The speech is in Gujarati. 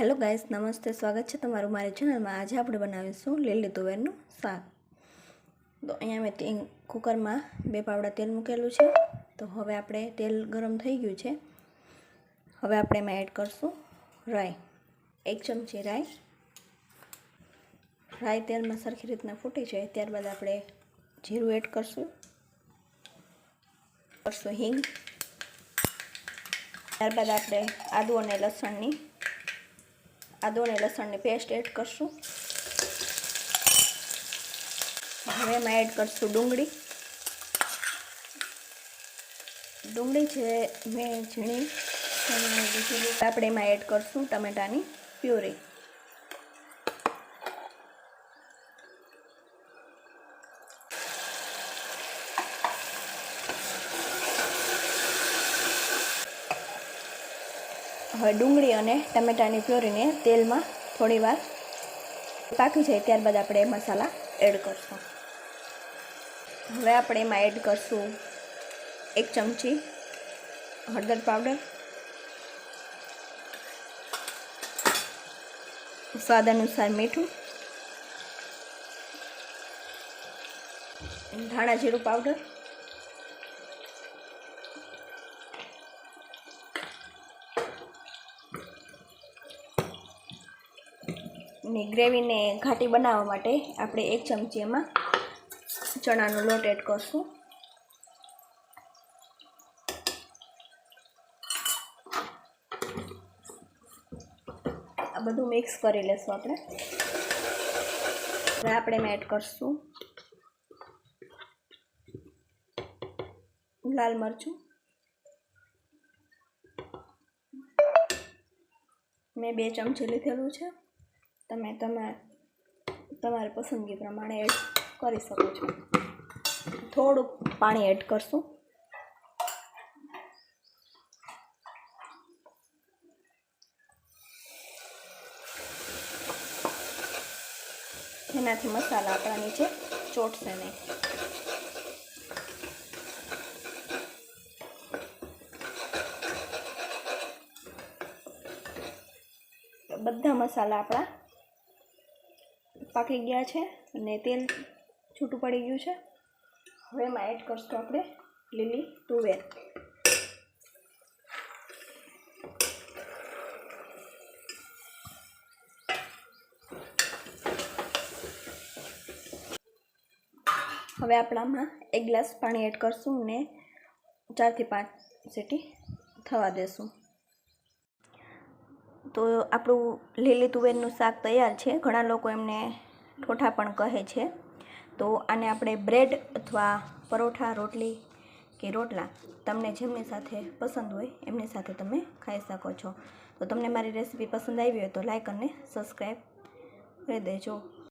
હેલો ગાઈસ, નમસ્તે, સ્વાગત છે તમારું મારી ચેનલમાં. આજે આપણે બનાવીશું લીલી તુવેરનું શાક. તો અહીંયા મેં તે કુકરમાં બે પાવડા તેલ મૂકેલું છે. તો હવે આપણે તેલ ગરમ થઈ ગયું છે. હવે આપણે એમાં એડ કરશું રાઈ. એક ચમચી રાઈ. રાઈ તેલમાં સરખી રીતના ફૂટી છે ત્યારબાદ આપણે જીરું એડ કરશું. કરશું હિંગ. ત્યારબાદ આપણે આદુ અને લસણની આદુ અને લસણની પેસ્ટ એડ કરશું. હવે એમાં એડ કરશું ડુંગળી. ડુંગળી છે મેં ઝીણી. આપણે એમાં એડ કરશું ટમેટાની પ્યુરી. ડુંગળી અને ટમેટાની પ્યોરીને તેલમાં થોડીવાર પાકી જાય ત્યારબાદ આપણે મસાલા એડ કરશું. હવે આપણે એમાં એડ કરશું એક ચમચી હળદર પાવડર, સ્વાદ અનુસાર મીઠું, ધાણા જીરું પાવડર ની ગ્રેવીને ઘાટી બનાવવા માટે આપણે એક ચમચી એમાં ચણાનો લોટ એડ કરશું. આ બધું મિક્સ કરી લેશું આપણે. હવે આપણે એમાં એડ કરશું. લાલ મરચું. મેં બે ચમચી લીધેલું છે. તમે તમારે તમારી પસંદગી પ્રમાણે એડ કરી શકો છો. થોડુંક પાણી એડ કરશું. એનાથી મસાલા આપણા નીચે ચોટશે નહીં. બધા મસાલા આપણા પાકી ગયા છે અને તેલ છૂટું પડી ગયું છે. હવે એમાં એડ કરશું આપણે લીલી તુવેર. હવે આપણામાં એક ગ્લાસ પાણી એડ કરશું અને ચારથી પાંચ સીટી થવા દેશું. તો આપણું લીલી તુવેરનું શાક તૈયાર છે. ઘણા લોકો એમને ઠોઠા પણ કહે છે. તો આને આપણે બ્રેડ અથવા પરોઠા, રોટલી કે રોટલા તમને જેમની સાથે પસંદ હોય એમની સાથે તમે ખાઈ શકો છો. તો તમને મારી રેસીપી પસંદ આવી હોય તો લાઇક અને સબસ્ક્રાઈબ કરી દેજો.